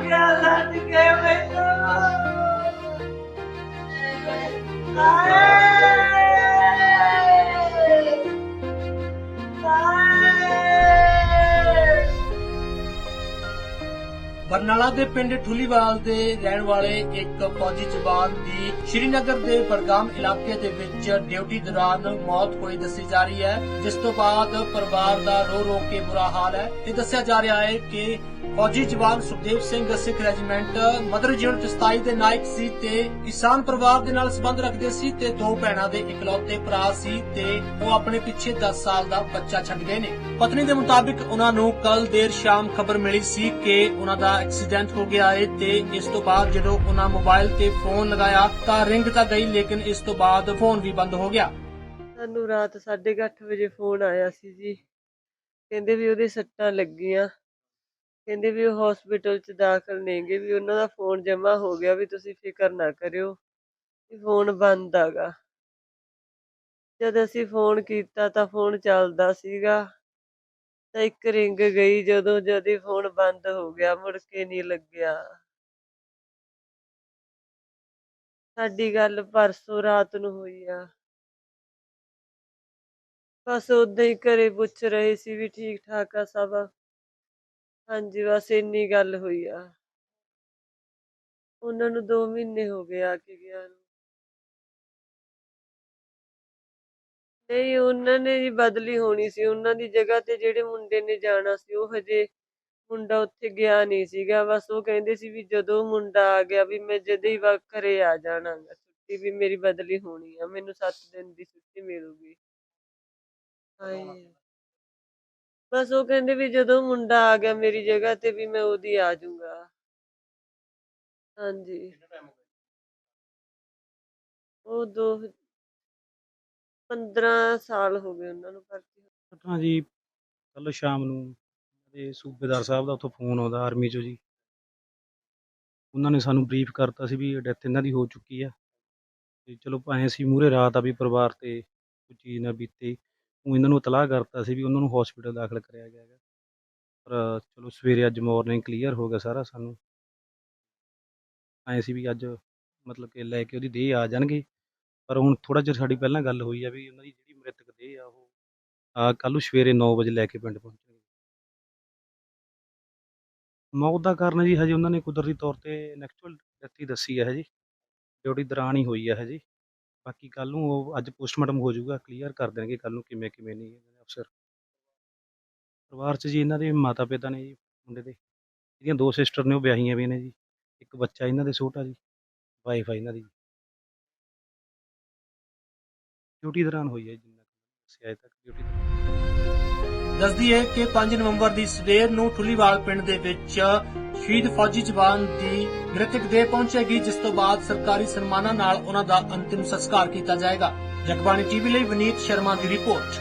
ਪਿਆ ਲੱਗ ਕੇ ਮੈਨੂੰ? ਆਏ ਬਰਨਾਲਾ ਦੇ ਪਿੰਡ ਠੁੱਲੀਵਾਲ ਦੇ ਰਹਿਣ ਵਾਲੇ ਇੱਕ ਫੌਜੀ ਜਵਾਨ ਦੀ ਸ਼੍ਰੀਨਗਰ ਦੇ ਬਰਗਾਮ ਇਲਾਕੇ ਦੇ ਵਿੱਚ ਡਿਊਟੀ ਦੌਰਾਨ ਮੌਤ ਹੋਈ ਦੱਸੀ ਜਾ ਰਹੀ ਹੈ, ਜਿਸ ਤੋਂ ਬਾਅਦ ਪਰਿਵਾਰ ਦਾ ਰੋ ਰੋ ਕੇ ਬੁਰਾ ਹਾਲ ਹੈ ਇਹ ਦੱਸਿਆ ਜਾ ਰਿਹਾ ਹੈ ਕਿ ਫੌਜੀ ਜਵਾਨ Sukhdev Singh Sikh regiment mother unit 27 ਦੇ ਨਾਇਕ ਸੀ ਤੇ ਕਿਸਾਨ ਪਰਿਵਾਰ ਦੇ ਨਾਲ ਸੰਬੰਧ ਰੱਖਦੇ ਸੀ ਤੇ ਦੋ ਭੈਣਾਂ ਦੇ ਇਕਲੌਤੇ ਭਰਾ ਸੀ ਤੇ ਉਹ ਆਪਣੇ ਪਿੱਛੇ 10 ਸਾਲ ਦਾ ਬੱਚਾ ਛੱਡ ਗਏ ਨੇ। ਪਤਨੀ ਦੇ ਮੁਤਾਬਿਕ ਉਹਨਾਂ ਨੂੰ ਕੱਲ ਦੇਰ ਸ਼ਾਮ ਖਬਰ ਮਿਲੀ ਸੀ ਕਿ ਉਹਨਾਂ ਦਾ ਐਕਸੀਡੈਂਟ ਹੋ ਗਿਆ ਹੈ ਤੇ ਇਸ ਤੋਂ ਬਾਅਦ ਜਦੋਂ ਉਹਨਾਂ ਮੋਬਾਈਲ ਤੇ ਫੋਨ ਲਗਾਇਆ ਤਾਂ ਰਿੰਗ ਤਾਂ ਗਈ ਲੇਕਿਨ ਇਸ ਤੋਂ ਬਾਅਦ ਫੋਨ ਵੀ ਬੰਦ ਹੋ ਗਿਆ। ਸਾਨੂੰ ਰਾਤ 8:30 ਵਜੇ ਫੋਨ ਆਇਆ ਸੀ ਜੀ। ਕਹਿੰਦੇ ਵੀ ਉਹਦੇ ਸੱਟਾਂ ਲੱਗੀਆਂ। ਕਹਿੰਦੇ ਵੀ ਉਹ ਹਸਪੀਟਲ 'ਚ ਦਾਖਲ ਨੇਗੇ ਵੀ ਉਹਨਾਂ ਦਾ ਫੋਨ ਜਮ੍ਹਾਂ ਹੋ ਗਿਆ ਵੀ ਤੁਸੀਂ ਫਿਕਰ ਨਾ ਕਰਿਓ ਵੀ ਫੋਨ ਬੰਦ ਆਗਾ ਜਦ ਅਸੀਂ ਫੋਨ ਕੀਤਾ ਤਾਂ ਫੋਨ ਚੱਲਦਾ ਸੀਗਾ। ਇੱਕ ਰਿੰਗ ਗਈ ਜਦੋਂ ਜਦੀ ਫੋਨ ਬੰਦ ਹੋ ਗਿਆ, ਮੁੜ ਕੇ ਨਹੀਂ ਲੱਗਿਆ। ਸਾਡੀ ਗੱਲ ਪਰਸੋਂ ਰਾਤ ਨੂੰ ਹੋਈ ਆ। ਬਸ ਉਦਾਂ ਹੀ ਘਰੇ ਪੁੱਛ ਰਹੇ ਸੀ ਵੀ ਠੀਕ ਠਾਕ ਆ ਸਭ। ਹਾਂਜੀ, ਬਸ ਇੰਨੀ ਗੱਲ ਹੋਈ ਆ। ਉਹਨਾਂ ਨੂੰ 2 ਮਹੀਨੇ ਹੋ ਗਏ ਆ ਕੇ ਗਿਆ ਨੂੰ। ਨਹੀਂ ਉਹਨਾਂ ਨੇ ਜੀ ਬਦਲੀ ਹੋਣੀ ਸੀ। ਉਹਨਾਂ ਦੀ ਜਗ੍ਹਾ ਤੇ ਜਿਹੜੇ ਮੁੰਡੇ ਨੇ ਜਾਣਾ ਸੀ ਉਹ ਹਜੇ ਮੁੰਡਾ ਉੱਥੇ ਗਿਆ ਨਹੀਂ ਸੀਗਾ। ਬਸ ਉਹ ਕਹਿੰਦੇ ਸੀ ਵੀ ਜਦੋਂ ਮੁੰਡਾ ਆ ਗਿਆ ਵੀ ਮੈਂ ਜਦੇ ਹੀ ਵਾ ਘਰੇ ਆ ਜਾਣਾ ਗਾ। ਛੁੱਟੀ ਵੀ ਮੇਰੀ ਬਦਲੀ ਹੋਣੀ ਆ। ਮੈਨੂੰ 7 ਦਿਨ ਦੀ ਛੁੱਟੀ ਮਿਲੂਗੀ। ਹਾਏ। ਬਸ ਉਹ ਕਹਿੰਦੇ ਵੀ ਜਦੋਂ ਮੁੰਡਾ ਆ ਗਿਆ ਮੇਰੀ ਜਗ੍ਹਾ ਤੇ ਵੀ ਮੈਂ ਉਹਦੀ ਆ ਜਾਊਂਗਾ। ਹਾਂਜੀ। ਉਹ ਦੋ 15 ਸਾਲ ਹੋ ਗਏ ਉਹਨਾਂ ਨੂੰ ਭਰਤੀ ਹੋਏ। ਘਟਨਾ ਜੀ ਕੱਲ ਸ਼ਾਮ ਨੂੰ ਤੇ ਸੂਬੇਦਾਰ ਸਾਹਿਬ ਦਾ ਉੱਥੋਂ ਫੋਨ ਆਉਂਦਾ ਆਰਮੀ ਚੋਂ ਜੀ। ਉਹਨਾਂ ਨੇ ਸਾਨੂੰ ਬਰੀਫ ਕਰਤਾ ਸੀ ਵੀ ਡੈਥ ਇਹਨਾਂ ਦੀ ਹੋ ਚੁੱਕੀ ਆ। ਤੇ ਚਲੋ ਭਾਵੇਂ ਅਸੀਂ ਮੂਹਰੇ ਰਾਤ ਆ ਵੀ ਪਰਿਵਾਰ ਤੇ ਕੋਈ ਚੀਜ਼ ਨਾ ਬੀਤੇ, ਉਹ ਇਹਨਾਂ ਨੂੰ ਇਤਲਾਹ ਕਰਤਾ ਸੀ ਵੀ ਉਹਨਾਂ ਨੂੰ ਹਸਪੀਟਲ ਦਾਖਲ ਕਰਿਆ ਗਿਆ ਹੈਗਾ। ਪਰ ਚਲੋ ਸਵੇਰੇ ਅੱਜ ਮਾਰਨਿੰਗ ਕਲੀਅਰ ਹੋ ਗਿਆ ਸਾਰਾ ਸਾਨੂੰ। ਐਂ ਸੀ ਵੀ ਅੱਜ ਮਤਲਬ ਕਿ ਲੈ ਕੇ ਉਹਦੀ ਦੇਹ ਆ ਜਾਣਗੇ। ਪਰ ਹੁਣ ਥੋੜਾ ਚਿਰ ਸਾਡੀ ਪਹਿਲਾਂ ਗੱਲ ਹੋਈ ਆ ਵੀ ਉਹਨਾਂ ਦੀ ਜਿਹੜੀ ਮ੍ਰਿਤਕ ਦੇਹ ਆ ਉਹ, ਆ ਕੱਲ੍ਹ ਨੂੰ ਸਵੇਰੇ 9 ਵਜੇ ਲੈ ਕੇ ਪਿੰਡ ਪਹੁੰਚਣਗੇ। ਮੌਤ ਦਾ ਕਾਰਨ ਜੀ ਹਜੇ ਉਹਨਾਂ ਨੇ ਕੁਦਰਤੀ ਤੌਰ ਤੇ ਨੈਚੁਰਲ ਡੈਥ ਹੀ ਦੱਸੀ ਹੈ ਜੀ ਡਿਊਟੀ ਦੌਰਾਨ ਹੀ ਹੋਈ ਹੈ ਜੀ ਬਾਕੀ ਕੱਲ ਨੂੰ ਉਹ ਅੱਜ ਪੋਸਟਮਾਰਟਮ ਹੋ ਜਾਊਗਾ, ਕਲੀਅਰ ਕਰ ਦੇਣਗੇ ਕੱਲ ਨੂੰ ਕਿਵੇਂ ਕਿਵੇਂ ਨਹੀਂ ਇਹਨਾਂ ਦੇ ਅਫਸਰ। ਪਰਿਵਾਰ 'ਚ ਜੀ ਇਹਨਾਂ ਦੇ ਮਾਤਾ ਪਿਤਾ ਨੇ ਜੀ, ਮੁੰਡੇ ਦੇ, ਇਹਦੀਆਂ ਦੋ ਸਿਸਟਰ ਨੇ ਉਹ ਵਿਆਹੀਆਂ ਵੀ ਨੇ ਜੀ, ਇੱਕ ਬੱਚਾ ਇਹਨਾਂ ਦੇ ਛੋਟਾ ਜੀ, ਵਾਈਫ ਆ ਇਹਨਾਂ ਦੀ। ਡਿਊਟੀ ਦੌਰਾਨ ਹੋਈ ਹੈ ਜਿੰਨਾ ਕੁ ਅਜੇ ਤੱਕ ਡਿਊਟੀ ਦੱਸਦੀ ਹੈ ਕਿ 5 ਨਵੰਬਰ ਦੀ ਸਵੇਰ ਨੂੰ ਠੁੱਲੀਵਾਲ ਪਿੰਡ ਦੇ ਵਿੱਚ ਸ਼ਹੀਦ ਫੌਜੀ ਜਵਾਨ ਦੀ ਮ੍ਰਿਤਕ ਦੇਹ ਪਹੁੰਚੇਗੀ, ਜਿਸ ਤੋਂ ਬਾਅਦ ਸਰਕਾਰੀ ਸਨਮਾਨਾਂ ਨਾਲ ਉਹਨਾਂ ਦਾ ਅੰਤਿਮ ਸੰਸਕਾਰ ਕੀਤਾ ਜਾਏਗਾ। ਜਗਬਾਣੀ ਟੀਵੀ ਲਈ ਵਿਨੀਤ ਸ਼ਰਮਾ ਦੀ ਰਿਪੋਰਟ।